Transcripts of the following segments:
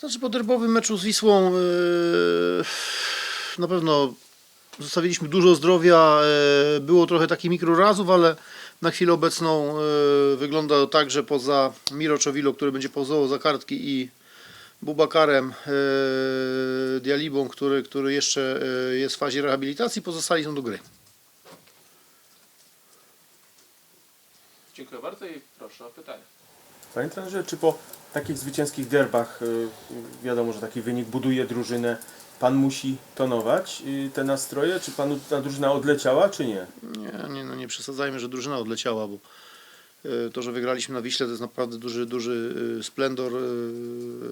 Znaczy po derbowym meczu z Wisłą yy, na pewno zostawiliśmy dużo zdrowia. yy, Było trochę takich mikrorazów, ale na chwilę obecną yy, wygląda to tak, że poza Miro Czowilo, który będzie pauzował za kartki i Bubakarem yy, Dialibą, który, który jeszcze yy, jest w fazie rehabilitacji, pozostali są do gry. Dziękuję bardzo i proszę o pytanie. Panie trenerze, czy po takich zwycięskich derbach, y, wiadomo, że taki wynik buduje drużynę, pan musi tonować y, te nastroje? Czy panu ta drużyna odleciała, czy nie? Nie, nie, no nie przesadzajmy, że drużyna odleciała, bo to, że wygraliśmy na Wiśle, to jest naprawdę duży, duży splendor.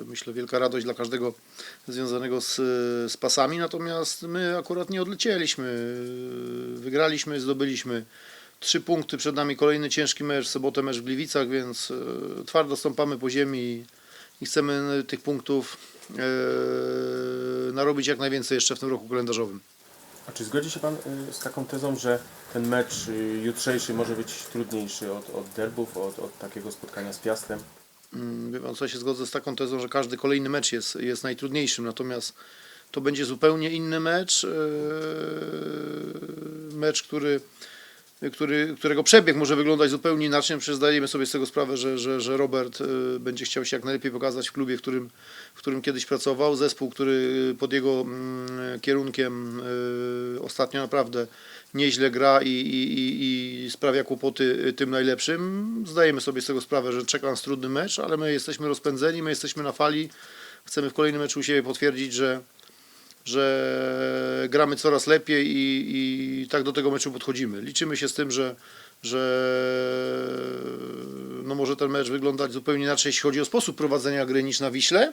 Myślę, wielka radość dla każdego związanego z, z pasami. Natomiast my akurat nie odlecieliśmy. Wygraliśmy, zdobyliśmy trzy punkty. Przed nami kolejny ciężki mecz, w sobotę mecz w Gliwicach, więc e, twardo stąpamy po ziemi i, chcemy tych punktów e, narobić jak najwięcej jeszcze w tym roku kalendarzowym. A czy zgodzi się pan y, z taką tezą, że ten mecz jutrzejszy może być trudniejszy od, od derbów, od, od takiego spotkania z Piastem? Mm, Wie pan co, się zgodzę z taką tezą, że każdy kolejny mecz jest, jest najtrudniejszym, natomiast to będzie zupełnie inny mecz. Mecz, który, który, którego przebieg może wyglądać zupełnie inaczej. Przecież zdajemy sobie z tego sprawę, że, że, że Robert yy, będzie chciał się jak najlepiej pokazać w klubie, w którym, w którym kiedyś pracował. Zespół, który pod jego mm, kierunkiem yy, ostatnio naprawdę nieźle gra i, i, i, i sprawia kłopoty tym najlepszym. Zdajemy sobie z tego sprawę, że czeka nas trudny mecz, ale my jesteśmy rozpędzeni, my jesteśmy na fali. Chcemy w kolejnym meczu u siebie potwierdzić, że, że gramy coraz lepiej i, i tak do tego meczu podchodzimy. Liczymy się z tym, że, że no może ten mecz wyglądać zupełnie inaczej, jeśli chodzi o sposób prowadzenia gry niż na Wiśle,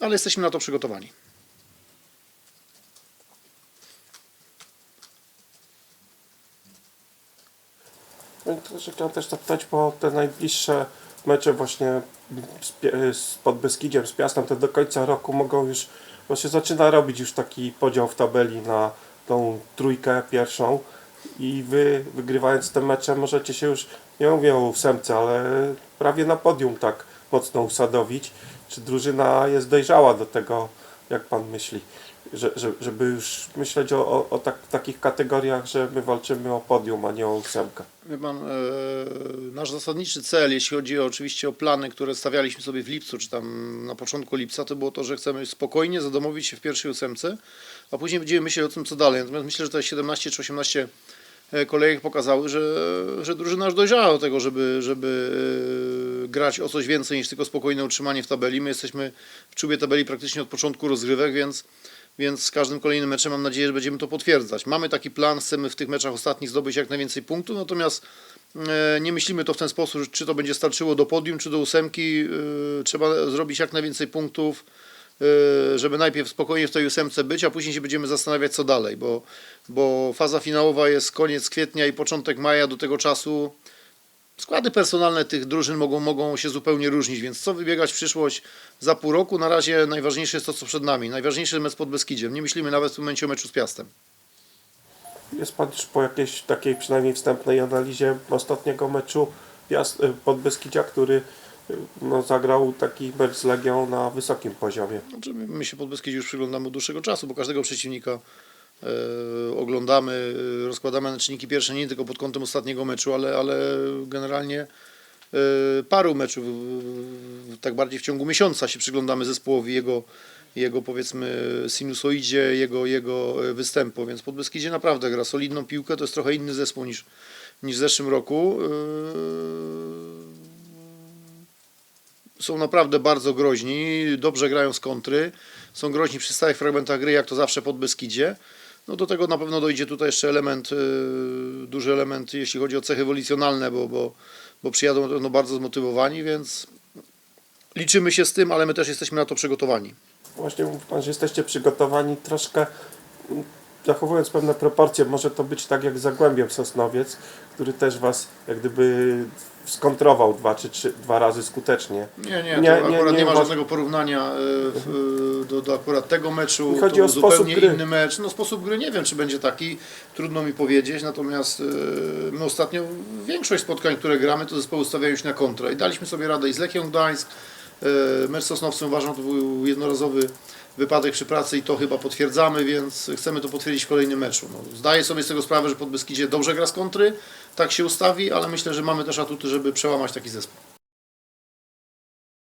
ale jesteśmy na to przygotowani. No chciałem też zapytać, bo te najbliższe mecze właśnie z, z Podbeskidziem, z Piastem, to do końca roku mogą już, bo się zaczyna robić już taki podział w tabeli na tą trójkę pierwszą i wy wygrywając te mecze możecie się już, nie mówię o ósemce, ale prawie na podium tak mocno usadowić. Czy drużyna jest dojrzała do tego, jak pan myśli? Że, że, żeby już myśleć o, o, o tak, takich kategoriach, że my walczymy o podium, a nie o ósemkę. Wie pan, e, nasz zasadniczy cel, jeśli chodzi o, oczywiście o plany, które stawialiśmy sobie w lipcu, czy tam na początku lipca, to było to, że chcemy spokojnie zadomowić się w pierwszej ósemce, a później będziemy myśleć o tym, co dalej. Natomiast myślę, że te 17 czy 18 kolejek pokazały, że, że drużyna już dojrzała do tego, żeby, żeby e, grać o coś więcej niż tylko spokojne utrzymanie w tabeli. My jesteśmy w czubie tabeli praktycznie od początku rozgrywek, więc więc z każdym kolejnym meczem mam nadzieję, że będziemy to potwierdzać. Mamy taki plan, chcemy w tych meczach ostatnich zdobyć jak najwięcej punktów, natomiast e, nie myślimy to w ten sposób, czy to będzie starczyło do podium, czy do ósemki. e, Trzeba zrobić jak najwięcej punktów, e, żeby najpierw spokojnie w tej ósemce być, a później się będziemy zastanawiać co dalej, bo, bo faza finałowa jest koniec kwietnia i początek maja do tego czasu. Składy personalne tych drużyn mogą, mogą się zupełnie różnić, więc co wybiegać w przyszłość za pół roku? Na razie najważniejsze jest to, co przed nami. Najważniejszy jest mecz pod Beskidziem. Nie myślimy nawet w tym momencie o meczu z Piastem. Jest pan już po jakiejś takiej przynajmniej wstępnej analizie ostatniego meczu Piast, y, Podbeskidzia, który y, no, zagrał taki mecz z Legią na wysokim poziomie. Znaczy, my- się pod Beskidziu już przyglądamy od dłuższego czasu, bo każdego przeciwnika oglądamy, e, rozkładamy na czynniki pierwsze nie tylko pod kątem ostatniego meczu, ale, ale generalnie e, paru meczów, e, tak bardziej w ciągu miesiąca się przyglądamy zespołowi jego, jego powiedzmy sinusoidzie, jego, jego e, występu, więc pod Beskidzie naprawdę gra solidną piłkę, to jest trochę inny zespół niż, niż w zeszłym roku. E, są naprawdę bardzo groźni, dobrze grają z kontry, są groźni przy stałych fragmentach gry, jak to zawsze pod Beskidzie. No do tego na pewno dojdzie tutaj jeszcze element, y, duży element, jeśli chodzi o cechy wolicjonalne, bo, bo, bo przyjadą pewno bardzo zmotywowani, więc liczymy się z tym, ale my też jesteśmy na to przygotowani. Właśnie mówi pan, że jesteście przygotowani troszkę zachowując pewne proporcje. Może to być tak jak Zagłębiem Sosnowiec, który też was jak gdyby skontrował dwa czy trzy, dwa razy skutecznie. Nie, nie, Nie, nie, akurat nie, nie ma żadnego porównania y, w- y, do, do akurat tego meczu. Chodzi to o sposób zupełnie gry. inny mecz. No sposób gry nie wiem, czy będzie taki, trudno mi powiedzieć, natomiast y, my ostatnio większość spotkań, które gramy, to zespoły stawiają się na kontrę i daliśmy sobie radę i z Lechią Gdańsk, E, Mecz Sosnowcem uważam, to był jednorazowy wypadek przy pracy i to chyba potwierdzamy, więc chcemy to potwierdzić w kolejnym meczu. No, zdaję sobie z tego sprawę, że Podbeskidzie dobrze gra z kontry, tak się ustawi, ale myślę, że mamy też atuty, żeby przełamać taki zespół.